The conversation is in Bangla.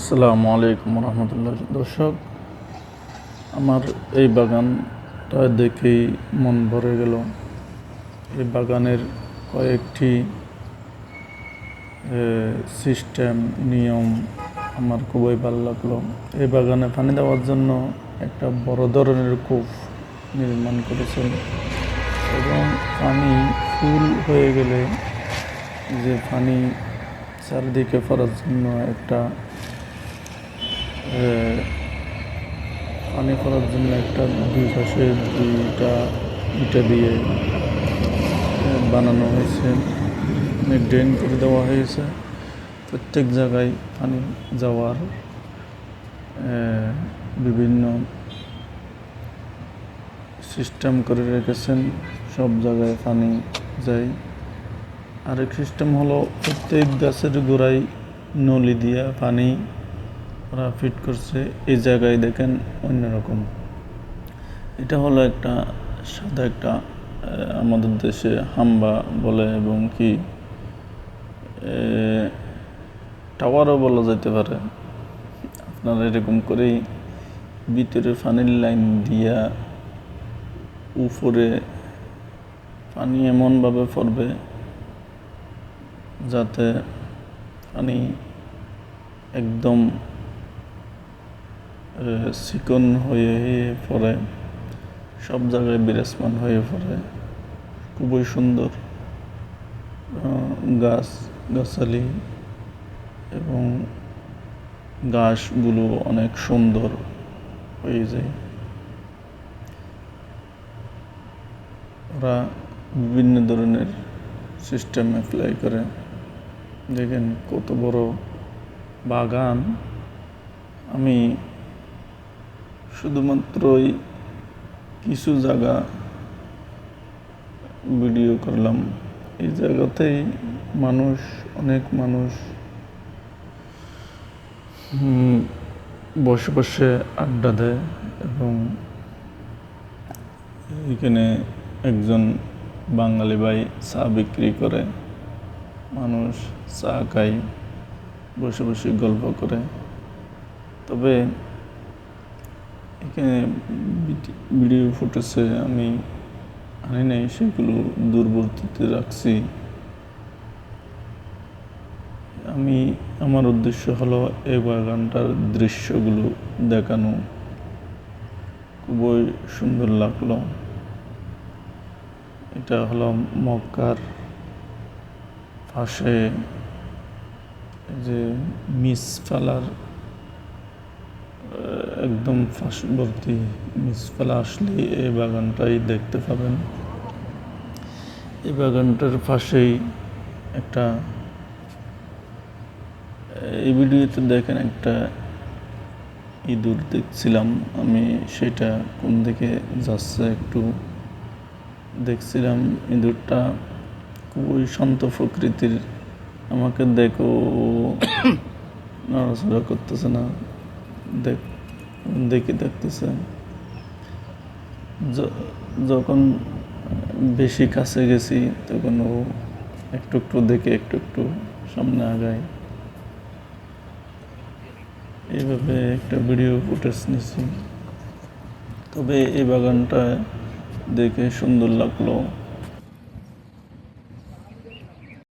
আসসালামু আলাইকুম রহমতুল্লাহ। দর্শক, আমার এই বাগানটা দেখেই মন ভরে গেল। এই বাগানের কয়েকটি সিস্টেম, নিয়ম আমার খুবই ভালো লাগল। এই বাগানে পানি দেওয়ার জন্য একটা বড় ধরনের কূপ নির্মাণ করেছেন এবং পানি ফুল হয়ে গেলে যে পানি চারিদিকে পড়ার জন্য একটা পানি করার জন্য একটা দুই পাশে দুইটা ইটা দিয়ে বানানো হয়েছে ড্রেন করে দেওয়া হয়েছে। প্রত্যেক জায়গায় পানি যাওয়ার বিভিন্ন সিস্টেম করে রেখেছেন। সব জায়গায় পানি যায়। আরেক সিস্টেম হলো প্রত্যেক গাছের গোড়ায় নলি দিয়া পানি ওরা ফিট করছে, এই জায়গায় দেখেন অন্যরকম। এটা হলো একটা সাদা একটা আমাদের দেশে হাম্বা বলে এবং কি টাওয়ারও বলা যেতে পারে। আপনারা এরকম করেই ভিতরে পানির লাইন দিয়া উপরে পানি এমনভাবে পড়বে যাতে পানি একদম চিকন হয়ে পড়ে, সব জায়গায় বিরাজমান হয়ে পড়ে। খুবই সুন্দর গাছ, গাছালি এবং ঘাসগুলো অনেক সুন্দর হয়ে যায়। ওরা বিভিন্ন ধরনের সিস্টেম অ্যাপ্লাই করে। দেখেন কত বড় বাগান। আমি শুধুমাত্রই কিছু জায়গা ভিডিও করলাম। এই জায়গাতেই মানুষ, অনেক মানুষ বসে বসে আড্ডা দেয় এবং এখানে একজন বাঙালি ভাই চা বিক্রি করে। মানুষ চা খায়, বসে বসে গল্প করে। তবে এখানে ভিডি- ভিডিও ফুটেছে আমি আনি নাই, সেগুলো দূরবর্তীতে রাখছি। আমি, আমার উদ্দেশ্য হলো এই বাগানটার দৃশ্যগুলো দেখানো। খুবই সুন্দর লাগল। এটা হলো মক্কার পাশে যে মিস ফেলার একদম পার্শ্ববর্তী মিস ফেলা আসলে এই বাগানটাই দেখতে পাবেন। এই বাগানটার পাশেই একটা, এই ভিডিওতে দেখেন একটা ইঁদুর দেখছিলাম। আমি সেটা কোন দিকে যাচ্ছে একটু দেখছিলাম। ইঁদুরটা খুবই শান্ত প্রকৃতির। আমাকে দেখো, নড়াচড়া করতেছে না। দেখ দেখে দেখতেছে যখন বেশি কাছে গেছি, তখন ও একটু একটু দেখে, একটু একটু সামনে আগায়। এইভাবে একটা ভিডিও ফুটেজ নিছি তবে এই বাগানটা দেখে সুন্দর লাগল।